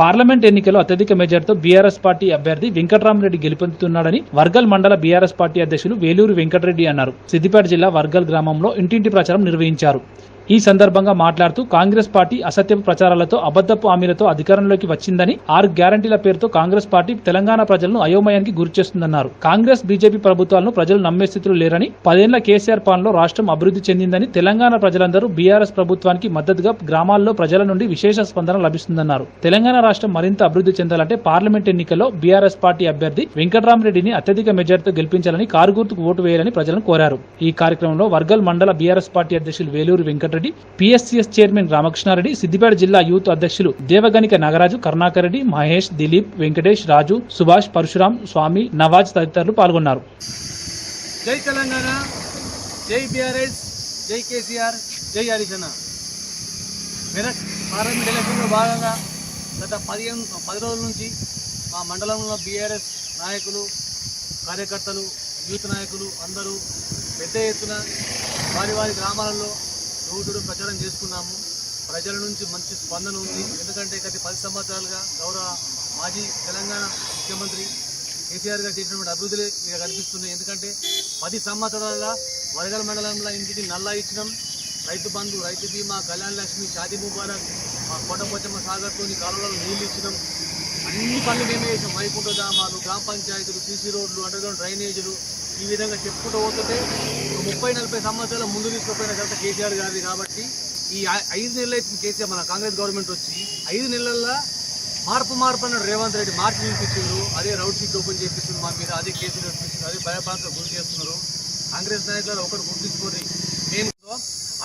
Parliament ఎన్నికల్లో అత్యధిక మెజార్టీతో బీఆర్ఎస్ పార్టీ అభ్యర్థి వెంకటరామరెడ్డి గెలుపొందుతున్నాడని వర్గల్ మండల బీఆర్ఎస్ పార్టీ అధ్యక్షులు వేలూరు వెంకటరెడ్డి అన్నారు. సిద్దిపేట జిల్లా వర్గల్ గ్రామంలో ఇంటింటి ప్రచారం నిర్వహించారు. ఈ సందర్భంగా మాట్లాడుతూ కాంగ్రెస్ పార్టీ అసత్యపు ప్రచారాలతో అబద్దపు హామీలతో అధికారంలోకి వచ్చిందని ఆరు గ్యారంటీల పేరుతో కాంగ్రెస్ పార్టీ తెలంగాణ ప్రజలను అయోమయానికి గురిచేస్తుందన్నారు. కాంగ్రెస్ బీజేపీ ప్రభుత్వాలను ప్రజలు నమ్మే స్థితిలో లేరని పదేళ్ళ కేసీఆర్ పాలనలో రాష్ట్రం అభివృద్ధి చెందిందని తెలంగాణ ప్రజలందరూ బీఆర్ఎస్ ప్రభుత్వానికి మద్దతుగా గ్రామాల్లో ప్రజల నుండి విశేష స్పందన లభిస్తుందన్నారు. తెలంగాణ రాష్ట్రం మరింత అభివృద్ధి చెందాలంటే పార్లమెంట్ ఎన్నికల్లో బీఆర్ఎస్ పార్టీ అభ్యర్థి వెంకటరామరెడ్డిని అత్యధిక మెజార్టీతో గెలిపించాలని కారుగుర్తుకు ఓటు వేయాలని ప్రజలను కోరారు. ఈ కార్యక్రమంలో వర్గల్ మండల బీఆర్ఎస్ పార్టీ అధ్యక్షులు వేలూరు వెంకట రెడ్డి పిఎస్సిఎస్ చైర్మన్ రామకృష్ణారెడ్డి సిద్దిపేట జిల్లా యూత్ అధ్యక్షులు దేవగనిక నాగరాజు కరుణాకర్ రెడ్డి మహేష్ దిలీప్ వెంకటేష్ రాజు సుభాష్ పరశురాం స్వామి నవాజ్ తదితరులు పాల్గొన్నారు. జై తెలంగాణ జై బీఆర్ఎస్ జై కేసీఆర్ జై హరిజన. మెదక్ పార్లమెంట్ ఎలక్షన్లో భాగంగా గత పదిహేను పది రోజుల నుంచి మా మండలంలో బీఆర్ఎస్ నాయకులు కార్యకర్తలు యూత్ నాయకులు అందరూ పెద్ద ఎత్తున వారి వారి గ్రామాలలో రోడ్డు ప్రచారం చేసుకున్నాము. ప్రజల నుంచి మంచి స్పందన ఉంది. ఎందుకంటే గత పది సంవత్సరాలుగా గౌరవ మాజీ తెలంగాణ ముఖ్యమంత్రి కేసీఆర్ గారు చేసినటువంటి అభివృద్ధులే ఇక్కడ కనిపిస్తున్నాయి. ఎందుకంటే పది సంవత్సరాలుగా వరగల మండలంలో ఇంటికి నల్లా ఇచ్చినాం. రైతు బంధు రైతు బీమా కళ్యాణ లక్ష్మి షాదీ ముబారక్ మా కొట్టపోచమ్మ సాగర్తోని కాలువలలో నీళ్ళు ఇచ్చినాం. అన్ని పనులు మేమే చేసాం వైకుంఠ గ్రామాలు గ్రామ పంచాయతీలు సీసీ రోడ్లు అండర్గ్రౌండ్ డ్రైనేజీలు ఈ విధంగా చెప్పుకుంటూ పోతుంటే ముప్పై నలభై సంవత్సరాల ముందు తీసుకుపోయిన తర్వాత కేసీఆర్ గారిది కాబట్టి ఈ ఐదు నెలలు అయితే కేసీఆర్ మన కాంగ్రెస్ గవర్నమెంట్ వచ్చి ఐదు నెలల్లో మార్పు మార్పు అన్నాడు రేవంత్ రెడ్డి. మార్చి చూపించిండ్రు అదే రౌడ్ షీట్ ఓపెన్ చేపిస్తుంది మా మీద. అదే కేసులు నడిపిస్తుంది అదే భయపాత్ర గురి చేస్తున్నారు. కాంగ్రెస్ నాయకులు ఒకటి గుర్తించుకోండి. నేను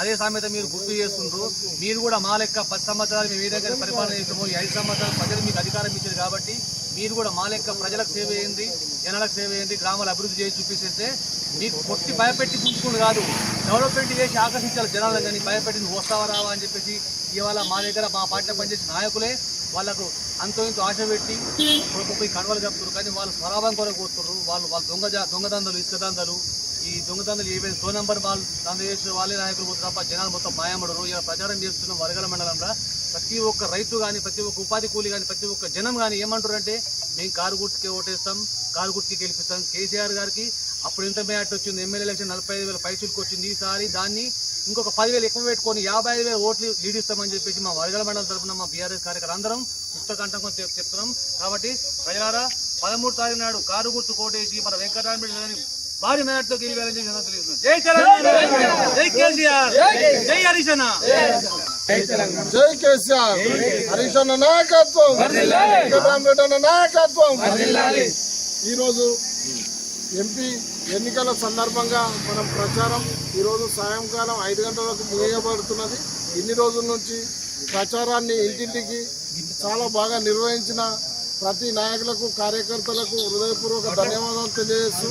అదే సామెత మీరు గుర్తు చేస్తుండ్రు. మీరు కూడా మా లెక్క పది సంవత్సరాలు మేము ఏ దగ్గర పరిపాలన చేస్తామో ఈ ఐదు సంవత్సరాలు ప్రజలు మీకు అధికారం ఇచ్చారు కాబట్టి మీరు కూడా మా లెక్క ప్రజలకు సేవ ఏంది జనాలకు సేవ అయ్యింది గ్రామాలు అభివృద్ధి చేసి చూపించేస్తే మీకు కొట్టి భయపెట్టి పుంజుకుని కాదు. డెవలప్మెంట్ చేసి ఆకర్షించాలి జనాలను కానీ భయపెట్టి నువ్వు వస్తావా రావా అని చెప్పేసి ఇవాళ మా దగ్గర మా పార్టీలో పనిచేసే నాయకులే వాళ్ళకు అంతో ఇంతో ఆశ పెట్టి కొడుకు పోయి కడవలు కప్పుతారు కానీ వాళ్ళు స్వరాభం కొరకు పోతున్నారు. వాళ్ళు వాళ్ళ దొంగ దొంగదందలు ఇసుక దందలు ఈ దొంగదందలు ఏవైనా సో నెంబర్ వాళ్ళు ఆంధ్రప్రదేశ్ చేసిన వాళ్ళే నాయకులు పోతారు తప్ప జనాలు మొత్తం మాయమడరు. ఇలా ప్రచారం చేస్తున్న వరగల మండలంలో ప్రతి ఒక్క రైతు కానీ ప్రతి ఒక్క ఉపాధి కూలి కానీ ప్రతి ఒక్క జనం కానీ ఏమంటారంటే మేము కారు గుర్తుకి ఓటేస్తాం కారు గుర్తుకి గెలిపిస్తాం. కేసీఆర్ గారికి అప్పుడు ఎంత మేట్ వచ్చింది? ఎమ్మెల్యే ఎలక్షన్ నలభై ఐదు వేల పైచులకు వచ్చింది. ఈసారి దాన్ని ఇంకొక పదివేలు ఎక్కువ పెట్టుకొని యాభై ఐదు వేల ఓట్లు లీడ్ ఇస్తామని చెప్పేసి మా వరగల మండలం తరఫున మా బీఆర్ఎస్ కార్యకర్తలు అందరం పుస్తకంఠం చెప్తున్నాం. కాబట్టి ప్రజలారా పదమూడు తారీఖు నాడు కారు గుర్తు కోటేసి మన వెంకటరామరెడ్డి భారీ మేరతో గెలిపారని చెప్పి. జై తెలంగాణ. జై కేసీఆర్. జై హరిశన జై కేసీఆర్. హరీష్ అన్న నాయకత్వం. వెంకటరామరెడ్డి అన్న నాయకత్వం. ఈరోజు ఎంపీ ఎన్నికల సందర్భంగా మనం ప్రచారం ఈరోజు సాయంకాలం ఐదు గంటలకు ముగియబడుతున్నది. ఇన్ని రోజుల నుంచి ప్రచారాన్ని ఇంటింటికి చాలా బాగా నిర్వహించిన ప్రతి నాయకులకు కార్యకర్తలకు హృదయపూర్వక ధన్యవాదాలు తెలియజేస్తూ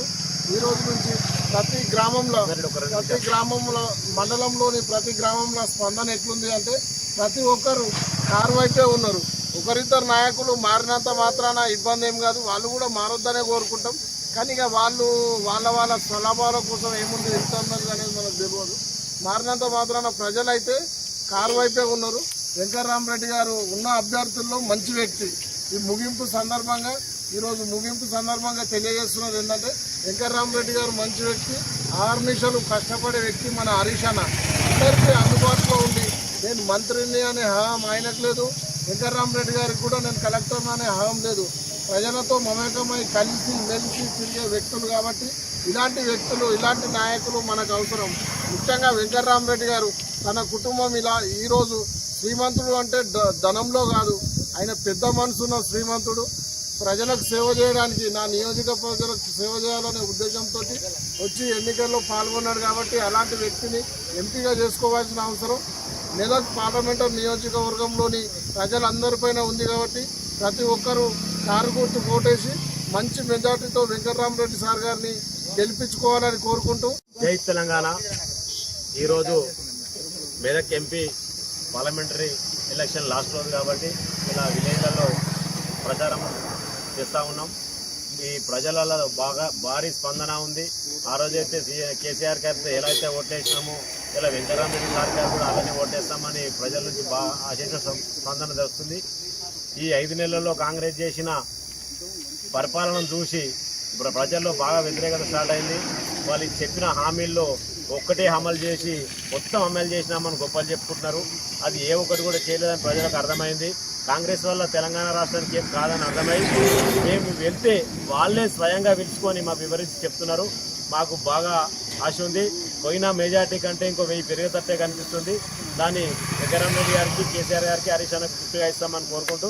ఈ రోజు నుంచి ప్రతి గ్రామంలో ప్రతి గ్రామంలో మండలంలోని ప్రతి గ్రామంలో స్పందన ఎట్లుంది అంటే ప్రతి ఒక్కరు కారు వైపే ఉన్నారు. ఒకరిద్దరు నాయకులు మారినంత మాత్రాన ఇబ్బంది ఏం కాదు. వాళ్ళు కూడా మారొద్దనే కోరుకుంటాం. కానీ ఇక వాళ్ళు వాళ్ళ వాళ్ళ స్వలాభాల కోసం ఏముంది ఎంత ఉన్నది అనేది మనకు తెలియదు మారినంత మాత్రాన ప్రజలైతే కారు వైపే ఉన్నారు. వెంకటరామరెడ్డి గారు ఉన్న అభ్యర్థుల్లో మంచి వ్యక్తి. ఈ ముగింపు సందర్భంగా ఈరోజు ముగింపు సందర్భంగా తెలియజేస్తున్నది ఏంటంటే వెంకటరామరెడ్డి గారు మంచి వ్యక్తి ఆర్నిషలు కష్టపడే వ్యక్తి మన హరీష్ అన్న. అందరికీ అందుబాటులో ఉండి నేను మంత్రిని అనే హాం ఆయనకు లేదు వెంకటరామరెడ్డి గారికి కూడా నేను కలెక్టర్ అనే హాం లేదు. ప్రజలతో మమేకమై కలిసి మెలిసి తిరిగే వ్యక్తులు కాబట్టి ఇలాంటి వ్యక్తులు ఇలాంటి నాయకులు మనకు అవసరం. ముఖ్యంగా వెంకటరామరెడ్డి గారు తన కుటుంబం ఇలా ఈరోజు శ్రీమంతుడు అంటే ద- ధనంలో కాదు ఆయన పెద్ద మనసున్న శ్రీమంతుడు. ప్రజలకు సేవ చేయడానికి నా నియోజక ప్రజలకు సేవ చేయాలనే ఉద్దేశంతో వచ్చి ఎన్నికల్లో పాల్గొన్నాడు కాబట్టి అలాంటి వ్యక్తిని ఎంపీగా చేసుకోవాల్సిన అవసరం. మెదక్ పార్లమెంటరీ నియోజకవర్గంలోని ప్రజలందరిపైన ఉంది కాబట్టి ప్రతి ఒక్కరూ కారు గుర్తు కోటేసి మంచి మెజార్టీతో వెంకటరామరెడ్డి సార్ గారిని గెలిపించుకోవాలని కోరుకుంటూ. జై తెలంగాణ. ఈరోజు Medak MP parliamentary election last రోజు కాబట్టి ఇలా విలేజ్లలో ప్రచారం చేస్తూ ఉన్నాం. ఈ ప్రజలలో బాగా భారీ స్పందన ఉంది. ఆ రోజైతే కేసీఆర్ గారితో ఎలా అయితే ఓట్లేసినామో ఇలా వెంకటరామరెడ్డి గారి గారు కూడా అలానే ఓటేస్తామని ప్రజల నుంచి బాగా ఆశేష స్పందన వస్తుంది ఈ ఐదు నెలల్లో కాంగ్రెస్ చేసిన పరిపాలన చూసి ప్రజల్లో బాగా వ్యతిరేకత స్టార్ట్ అయింది. వాళ్ళు చెప్పిన హామీల్లో ఒక్కటే అమలు చేసి మొత్తం అమలు చేసినామని గొప్పలు చెప్పుకుంటున్నారు. అది ఏ ఒక్కటి కూడా చేయలేదని ప్రజలకు అర్థమైంది. కాంగ్రెస్ వల్ల తెలంగాణ రాష్ట్రానికి ఏం కాదని అర్థమై మేము వెళ్తే వాళ్ళే స్వయంగా పిలుచుకొని మాకు వివరించి చెప్తున్నారు. మాకు బాగా ఆశ ఉంది. పోయిన మెజార్టీ కంటే ఇంకో వెయ్యి పెరిగేటట్టే కనిపిస్తుంది. దాన్ని జగన్మోహన్ రెడ్డి గారికి కేసీఆర్ గారికి హరీష్ అన్నకు గుర్తుగా ఇస్తామని కోరుకుంటూ